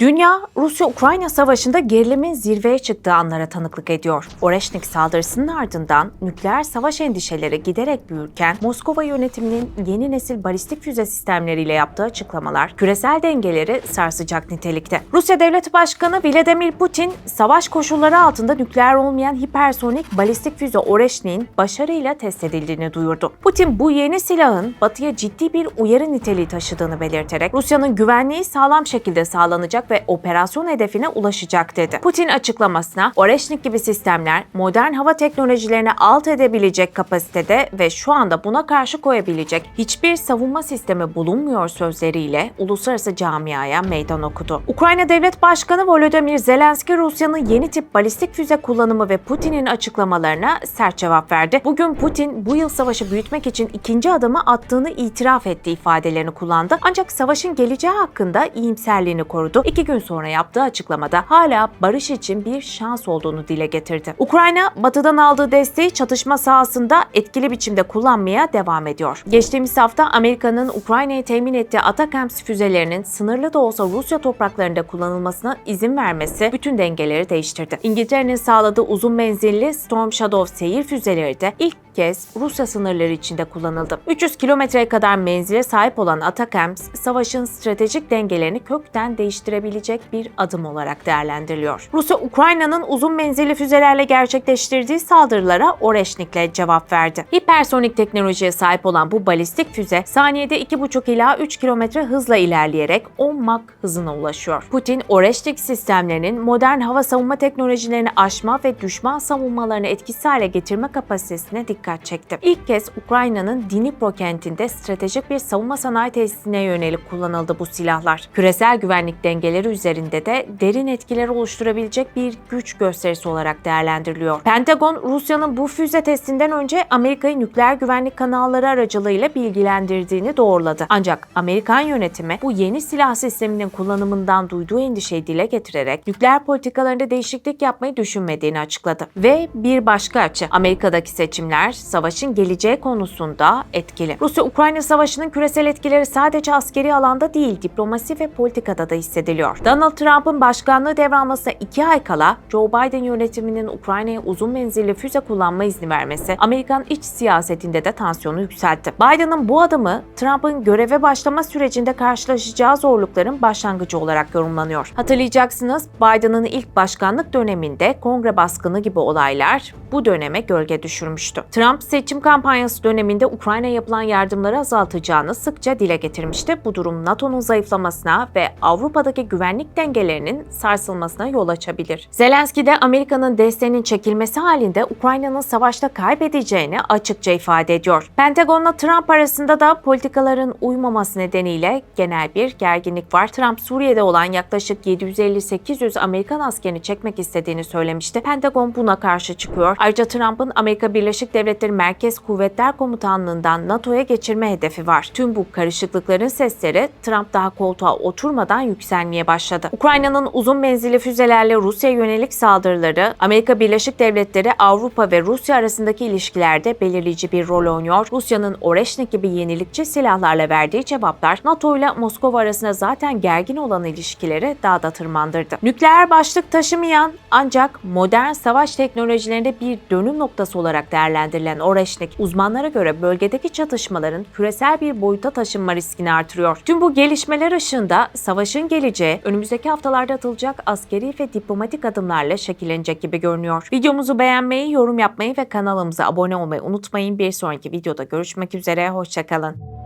Dünya, Rusya-Ukrayna savaşında gerilimin zirveye çıktığı anlara tanıklık ediyor. Oreşnik saldırısının ardından nükleer savaş endişeleri giderek büyürken Moskova yönetiminin yeni nesil balistik füze sistemleriyle yaptığı açıklamalar küresel dengeleri sarsacak nitelikte. Rusya Devlet Başkanı Vladimir Putin, savaş koşulları altında nükleer olmayan hipersonik balistik füze Oreşnik'in başarıyla test edildiğini duyurdu. Putin bu yeni silahın batıya ciddi bir uyarı niteliği taşıdığını belirterek Rusya'nın güvenliği sağlam şekilde sağlanacak ve operasyon hedefine ulaşacak dedi. Putin açıklamasına Oreşnik gibi sistemler modern hava teknolojilerini alt edebilecek kapasitede ve şu anda buna karşı koyabilecek hiçbir savunma sistemi bulunmuyor sözleriyle uluslararası camiaya meydan okudu. Ukrayna Devlet Başkanı Volodymyr Zelenski Rusya'nın yeni tip balistik füze kullanımı ve Putin'in açıklamalarına sert cevap verdi. Bugün Putin bu yıl savaşı büyütmek için ikinci adımı attığını itiraf etti ifadelerini kullandı. Ancak savaşın geleceği hakkında iyimserliğini korudu. İki gün sonra yaptığı açıklamada hala barış için bir şans olduğunu dile getirdi. Ukrayna, batıdan aldığı desteği çatışma sahasında etkili biçimde kullanmaya devam ediyor. Geçtiğimiz hafta Amerika'nın Ukrayna'ya temin ettiği Atacams füzelerinin sınırlı da olsa Rusya topraklarında kullanılmasına izin vermesi bütün dengeleri değiştirdi. İngiltere'nin sağladığı uzun menzilli Storm Shadow seyir füzeleri de ilk kez Rusya sınırları içinde kullanıldı. 300 kilometreye kadar menzile sahip olan Atacams, savaşın stratejik dengelerini kökten değiştirebilecek bir adım olarak değerlendiriliyor. Rusya, Ukrayna'nın uzun menzilli füzelerle gerçekleştirdiği saldırılara Oreşnik'le cevap verdi. Hipersonik teknolojiye sahip olan bu balistik füze saniyede 2,5 ila 3 kilometre hızla ilerleyerek 10 Mach hızına ulaşıyor. Putin, Oreşnik sistemlerinin modern hava savunma teknolojilerini aşma ve düşman savunmalarını etkisiz hale getirme kapasitesine dikkat çekti. İlk kez Ukrayna'nın Dnipro kentinde stratejik bir savunma sanayi tesisine yönelik kullanıldı bu silahlar. Küresel güvenlik dengeleri üzerinde de derin etkiler oluşturabilecek bir güç gösterisi olarak değerlendiriliyor. Pentagon, Rusya'nın bu füze testinden önce Amerika'yı nükleer güvenlik kanalları aracılığıyla bilgilendirdiğini doğruladı. Ancak Amerikan yönetimi bu yeni silah sisteminin kullanımından duyduğu endişeyi dile getirerek nükleer politikalarında değişiklik yapmayı düşünmediğini açıkladı. Ve bir başka açı, Amerika'daki seçimler savaşın geleceği konusunda etkili. Rusya-Ukrayna savaşının küresel etkileri sadece askeri alanda değil, diplomasi ve politikada da hissediliyor. Donald Trump'ın başkanlığı devralmasına iki ay kala Joe Biden yönetiminin Ukrayna'ya uzun menzilli füze kullanma izni vermesi Amerikan iç siyasetinde de tansiyonu yükseltti. Biden'ın bu adımı Trump'ın göreve başlama sürecinde karşılaşacağı zorlukların başlangıcı olarak yorumlanıyor. Hatırlayacaksınız Biden'ın ilk başkanlık döneminde kongre baskını gibi olaylar bu döneme gölge düşürmüştü. Trump seçim kampanyası döneminde Ukrayna'ya yapılan yardımları azaltacağını sıkça dile getirmişti. Bu durum NATO'nun zayıflamasına ve Avrupa'daki güvenlik dengelerinin sarsılmasına yol açabilir. Zelenski de Amerika'nın desteğinin çekilmesi halinde Ukrayna'nın savaşta kaybedeceğini açıkça ifade ediyor. Pentagon'la Trump arasında da politikaların uymaması nedeniyle genel bir gerginlik var. Trump Suriye'de olan yaklaşık 750-800 Amerikan askerini çekmek istediğini söylemişti. Pentagon buna karşı çıkıyor. Ayrıca Trump'ın Amerika Birleşik Devletleri Merkez Kuvvetler Komutanlığı'ndan NATO'ya geçirme hedefi var. Tüm bu karışıklıkların sesleri Trump daha koltuğa oturmadan yükselmeye başladı. Ukrayna'nın uzun menzilli füzelerle Rusya yönelik saldırıları, Amerika Birleşik Devletleri, Avrupa ve Rusya arasındaki ilişkilerde belirleyici bir rol oynuyor. Rusya'nın Oreşnik gibi yenilikçi silahlarla verdiği cevaplar NATO ile Moskova arasında zaten gergin olan ilişkileri daha da tırmandırdı. Nükleer başlık taşımayan ancak modern savaş teknolojilerinde bir dönüm noktası olarak değerlendirilen Oreşnik, uzmanlara göre bölgedeki çatışmaların küresel bir boyuta taşınma riskini artırıyor. Tüm bu gelişmeler ışığında savaşın geleceği önümüzdeki haftalarda atılacak askeri ve diplomatik adımlarla şekillenecek gibi görünüyor. Videomuzu beğenmeyi, yorum yapmayı ve kanalımıza abone olmayı unutmayın. Bir sonraki videoda görüşmek üzere, hoşçakalın.